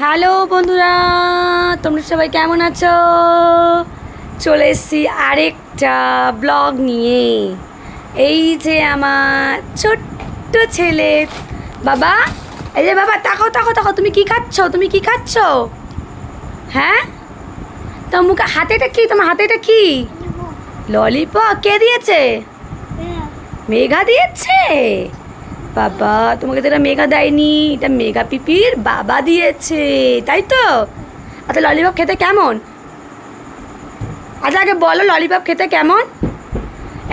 Hello বন্ধুরা তোমরা সবাই কেমন আছো? চলে এসেছি আরেকটা ব্লগ নিয়ে। এই যে আমার ছোট্ট ছেলে বাবা এই যে বাবা তাকাও তাকাও তাকাও তুমি কি খাচ্ছ? তুমি কি খাচ্ছ? হ্যাঁ? তোমার মুখে হাতেটা কি? তোমার হাতেটা কি? ললিপপ কে দিয়েছে? মেঘা দিয়েছে? বাবা, তোমাকে তো এটা মেঘা দেয়নি। এটা মেঘা পিপির বাবা দিয়েছে, তাই তো? আচ্ছা ললিপপ খেতে কেমন? আচ্ছা আগে বলো ললিপপ খেতে কেমন?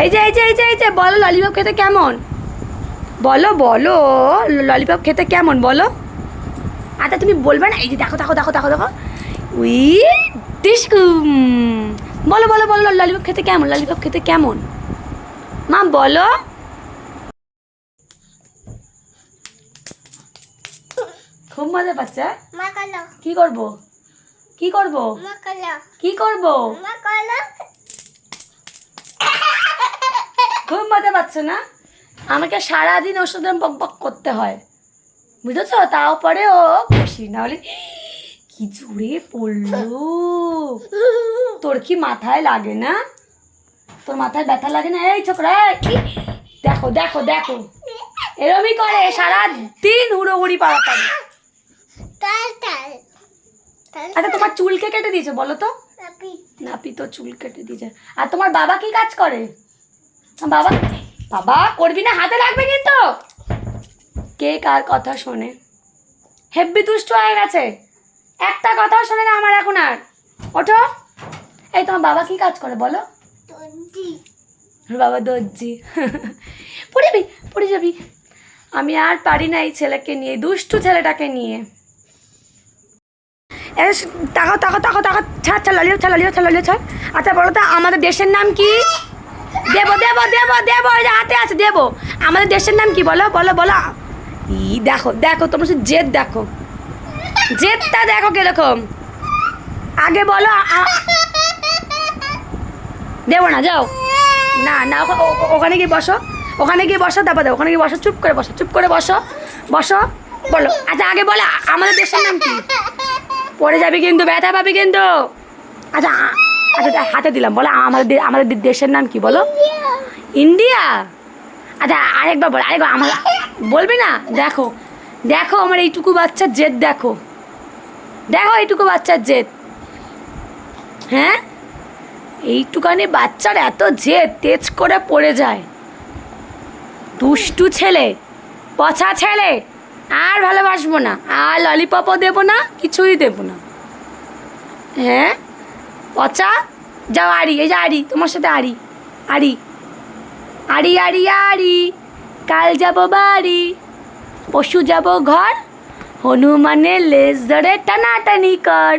এই যে এই যে এই যে এই যে, বলো ললিপপ খেতে কেমন? বলো বলো ললিপপ খেতে কেমন, বলো? আচ্ছা তুমি বলবে না? এই যে, দেখো দেখো দেখো দেখো দেখো। উই ডিসকুম বলো বলো বলো ললিপপ খেতে কেমন? ললিপপ খেতে কেমন? মা, বলো। খুব মজা পাচ্ছে কি করব? কি করব? কি করব? খুব মজা পাচ্ছ না? আমাকে সারাদিন ওর সাথে বক বক করতে হয়। বুঝেছ? তাও পরে ও খুশি। না হলে কি জোরে পড়ল? তোর কি মাথায় লাগে না? তোর মাথায় ব্যথা লাগে না? এই ছোকরা দেখো দেখো দেখো। এরমই করে সারা দিন হুড়োহুড়ি পাড়াতাড়ি তাল তাল তাল আচ্ছা তোমার চুলকে কেটে দিয়েছে বলো তো? নাপি। তো চুল কেটে দিয়েছে। আর তোমার বাবা কি কাজ করে? বাবা বাবা করবি না হাতে লাগবে কিন্তু। কে কার কথা শোনে? হেব্বি দুষ্ট হয়ে গেছে। একটা কথাও শোনে না আমার এখন আর। ওঠো। এই তোমার বাবা কি কাজ করে বলো? বাবা দর্জি। পড়ে যাবি পড়ে যাবি। আমি আর পারি না এই ছেলেকে নিয়ে দুষ্টু ছেলেটাকে নিয়ে। তাকাও তাকাও তাকাও তাকাও, ছাড় ছাড়, লালিও ছাড় লালিও ছাড় লালিও, ছাড়। আচ্ছা বলো তো, আমাদের দেশের নাম কি? দেব দেব দেব দেব ওই যে হাতে আছে, দেব। আমাদের দেশের নাম কি, বলো বলো বলো। ই, দেখো দেখো, তোমার সে জেদ দেখো। জেদটা দেখো কীরকম। আগে বলো দেবো না, যাও। না না ওখানে গিয়ে বসো। ওখানে গিয়ে বসো, তারপর ওখানে গিয়ে বসো, চুপ করে বসো, চুপ করে বসো বসো, বলো। আচ্ছা আগে বলো, আমাদের দেশের নাম কি? পড়ে যাবি কিন্তু, ব্যথা পাবি কিন্তু। আচ্ছা আচ্ছা হাতে দিলাম, বলো, আমাদের আমাদের দেশের নাম কি, বলো? ইন্ডিয়া? আচ্ছা আরেকবার বলো, আরেকবার, আমার, বলবি না? দেখো দেখো আমার এইটুকু বাচ্চার জেদ, দেখো। দেখো এইটুকু বাচ্চার জেদ। হ্যাঁ? এইটুকানি বাচ্চার এত জেদ, তেজ করে পড়ে যায়। দুষ্টু ছেলে, পচা ছেলে। আর ভালোবাসবো না, আর ললিপপও দেবো না, কিছুই দেবো না। হ্যাঁ? পচা? যাও আড়ি, এই যে আড়ি, তোমার সাথে আড়ি আড়ি। আড়ি আড়ি আড়ি, কাল যাব বাড়ি পশু যাব ঘর হনুমানের লেজ ধরে টানাটানি কর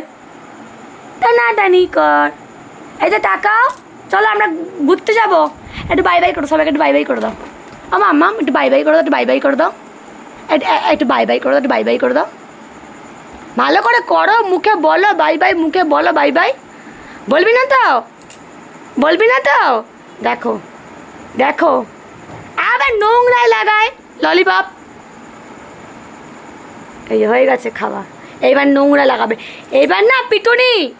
টানাটানি কর। এই যে তাকাও, চলো আমরা ঘুরতে যাব। একটু বাই বাই করো, সবাইকে একটু বাই বাই করে দাও। আমার আম্মা একটু বাই বাই করে দাও, একটু বাই বাই করে দাও। একটু বাই বাই করে দাও একটু বাই বাই করে দাও। ভালো করে করো, মুখে বলো বাই বাই মুখে বলো বাই বাই বলবি না তো? বলবি না তো? দেখো দেখো। আবার নোংরায় লাগায় ললিপপ এই হয়ে গেছে খাওয়া। এইবার নোংরা লাগাবে। এইবার না, পিটুনি।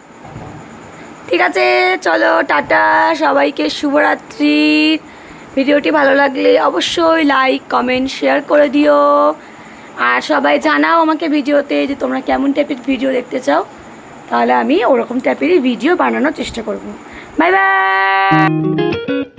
ঠিক আছে, চলো, টাটা, সবাইকে শুভরাত্রি। ভিডিওটি ভালো লাগলে অবশ্যই লাইক, কমেন্ট, শেয়ার করে দিও। আর সবাই জানাও আমাকে ভিডিওতে যে তোমরা কেমন টাইপের ভিডিও দেখতে চাও। তাহলে আমি ওরকম টাইপেরই ভিডিও বানানোর চেষ্টা করব। Bye bye